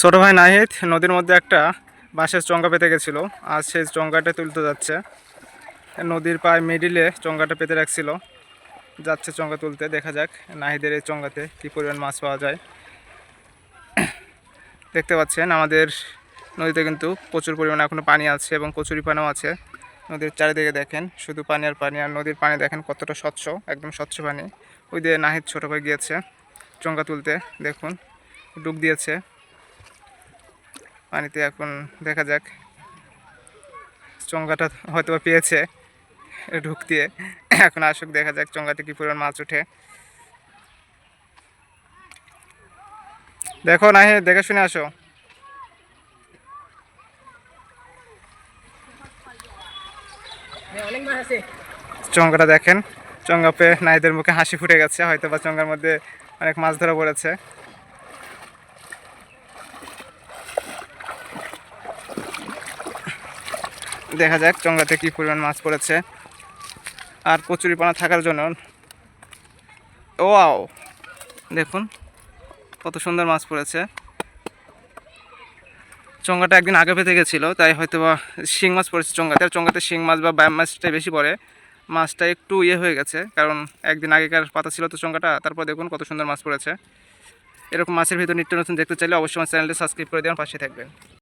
ছোটো ভাই নাহিদ নদীর মধ্যে একটা বাঁশের চঙ্গা পেতে গেছিল। আর সেই চঙ্গাটা তুলতে যাচ্ছে। নদীর পায়ে মিডিলে চঙ্গাটা পেতে রাখছিল। যাচ্ছে চঙ্গা তুলতে, দেখা যাক নাহিদের এই চঙ্গাতে কী পরিমাণ মাছ পাওয়া যায়। দেখতে পাচ্ছেন, আমাদের নদীতে কিন্তু প্রচুর পরিমাণে এখনও পানি আছে এবং কচুরি পানিও আছে। নদীর চারিদিকে দেখেন, শুধু পানি আর পানি, আর নদীর পানি দেখেন কতটা স্বচ্ছ, একদম স্বচ্ছ পানি। ওই দিয়ে নাহিদ ছোটো ভাই গিয়েছে চঙ্গা তুলতে, দেখুন, ডুব দিয়েছে। পানিতে এখন দেখা যাক। চঙ্গাটা হয়তো বা পেয়েছে ঢুক দিয়ে। এখন আসুক দেখা যাক চঙ্গাতে কী পরিমাণ মাছ ওঠে। দেখো না হে দেখে শুনে আসো। অনেক চঙ্গাটা দেখেন। চঙ্গা পেয়ে নাইদের মুখে হাসি ফুটে গেছে। হয়তো বা চঙ্গার মধ্যে অনেক মাছ ধরা পড়েছে। দেখা যাক চঙ্গাতে কি পরিমাণ মাছ পড়েছে। আর কচুরি পানা থাকার জন্য। ও আও দেখুন কত সুন্দর মাছ পড়েছে। চঙ্গাটা একদিন আগে পেতে গেছিল, তাই হয়তো বা শিং মাছ পড়েছে চঙ্গাতে আর চঙ্গাতে শিং মাছ বা ব্যায়াম মাছটাই বেশি পড়ে। মাছটা একটু ইয়ে হয়ে গেছে, কারণ একদিন আগেকার পাতা ছিল তো চঙ্গাটা তারপর দেখুন কত সুন্দর মাছ পড়েছে। এরকম মাছের ভিতর নিত্য নতুন দেখতে চাইলে অবশ্যই আমার চ্যানেলটি সাবস্ক্রাইব করে দেওয়ার পাশে থাকবেন।